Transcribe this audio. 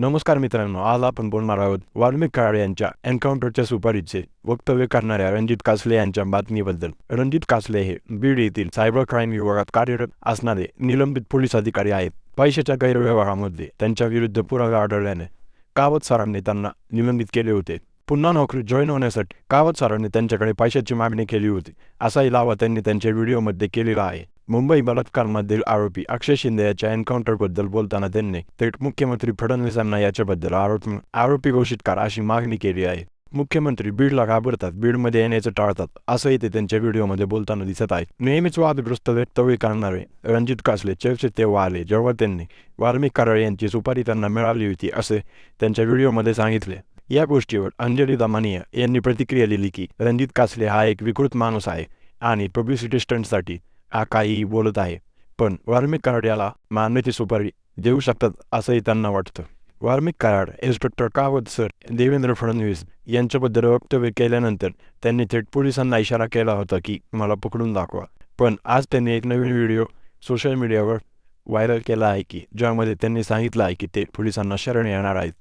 नमस्कार मित्रांनो आज आपण बोलणार आहोत वाल्मिक काळे यांच्या एन्काउंटरच्या सुपारीचे वक्तव्य करणाऱ्या रणजित कासले यांच्या बातमीबद्दल. रणजित कासले हे बीड येथील सायबर क्राईम विभागात कार्यरत असणारे निलंबित पोलीस अधिकारी आहेत. पैशाच्या गैरव्यवहारामध्ये त्यांच्या विरुद्ध पुरावे आढळल्याने कावत सरांनी त्यांना निलंबित केले होते. पुन्हा नोकरी जॉईन होण्यासाठी कावत सरांनी त्यांच्याकडे पैशाची मागणी केली होती. असाही लावा त्यांनी त्यांच्या व्हिडिओमध्ये केलेला आहे. मुंबई बलात्कारमधील आरोपी अक्षय शिंदे याच्या एन्काउंटरबद्दल बोलताना त्यांनी थेट मुख्यमंत्री फडणवीसांना याच्याबद्दल आरोप आरोपी घोषित करा अशी मागणी केली आहे. मुख्यमंत्री बीडला घाबरतात बीडमध्ये येण्याचं टाळतात असंही ते त्यांच्या व्हिडिओमध्ये बोलताना दिसत आहे नेहमीच वादग्रस्त वक्तव्य करणारे रणजित कासले चर्चेत तेव्हा आले जेव्हा त्यांनी वाल्मिक कराळे यांची सुपारी त्यांना मिळाली होती असे त्यांच्या व्हिडिओमध्ये सांगितले. या गोष्टीवर अंजली दमानिया यांनी प्रतिक्रिया दिली की रणजित कासले हा एक विकृत माणूस आहे आणि पब्लिसिटी स्टंटसाठी हा काहीही बोलत आहे. पण वाल्मिक कराड याला मान्यते सुपारी देऊ शकतात असंही त्यांना वाटतं. वाल्मिक कराड इन्स्पेक्टर कावत सर देवेंद्र फडणवीस यांच्याबद्दल वक्तव्य केल्यानंतर त्यांनी थेट पोलिसांना इशारा केला होता की मला पकडून दाखवा. पण आज त्यांनी एक नवीन व्हिडिओ सोशल मीडियावर व्हायरल केला आहे की ज्यामध्ये त्यांनी सांगितलं आहे की ते पोलिसांना शरण येणार आहेत.